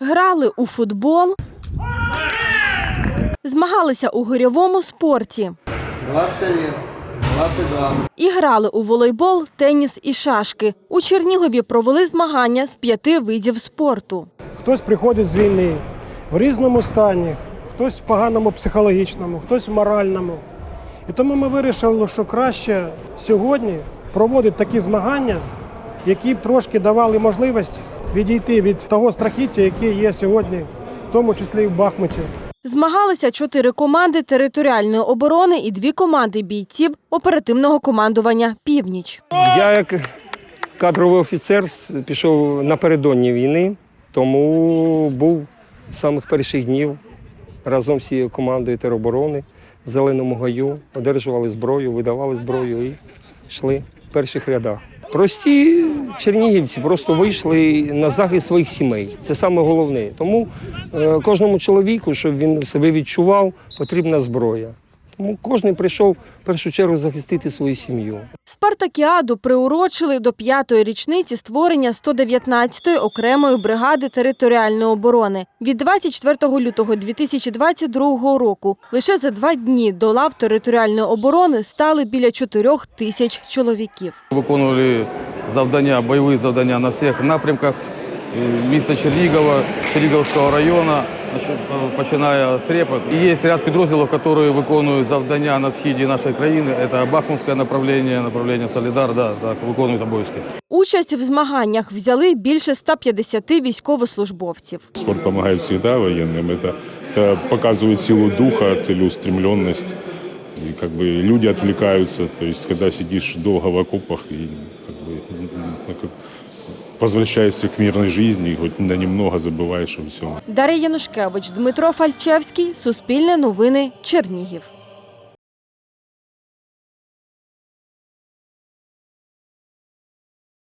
Грали у футбол, змагалися у гирьовому спорті 21, 22. і грали у волейбол, теніс і шашки. У Чернігові провели змагання з п'яти видів спорту. Хтось приходить з війни в різному стані, хтось в поганому психологічному, хтось в моральному. І тому ми вирішили, що краще сьогодні проводити такі змагання, які б трошки давали можливість відійти від того страхіття, яке є сьогодні, в тому числі і в Бахмуті. Змагалися чотири команди територіальної оборони і дві команди бійців оперативного командування Північ. Я як кадровий офіцер пішов напередодні війни, тому був з самих перших днів разом з всією командою тероборони в Зеленому гаю, одержували зброю, видавали зброю і йшли в перших рядах. Прості чернігівці просто вийшли на захист своїх сімей. Це саме головне. Тому е, кожному чоловіку, щоб він себе відчував, потрібна зброя. Тому кожен прийшов в першу чергу захистити свою сім'ю. Спартакіаду приурочили до п'ятої річниці створення 119-ї окремої бригади територіальної оборони. Від 24 лютого 2022 року лише за два дні до лав територіальної оборони стали біля 4 тисяч чоловіків. Виконували завдання, бойові завдання на всіх напрямках е, міста Чернігова, Черніговського району, починає з Репок. І є ряд підрозділів, які виконують завдання на східі нашої країни. Це Бахмутське направлення, направлення Солідар, да, так, виконують обов'язки. Участь в змаганнях взяли більше 150 військовослужбовців. Спорт помогает всегда военным. Это, это показывает силу духа, целеустремленность. И как бы люди отвлекаются. То есть, когда сидишь долго в окопах и как бы, ну, как, возвращаешься к мирной жизни, хоть на немного забываешь о всем. Дар'я Янушкевич, Дмитро Фальчевський, Суспільне новини, Чернігів.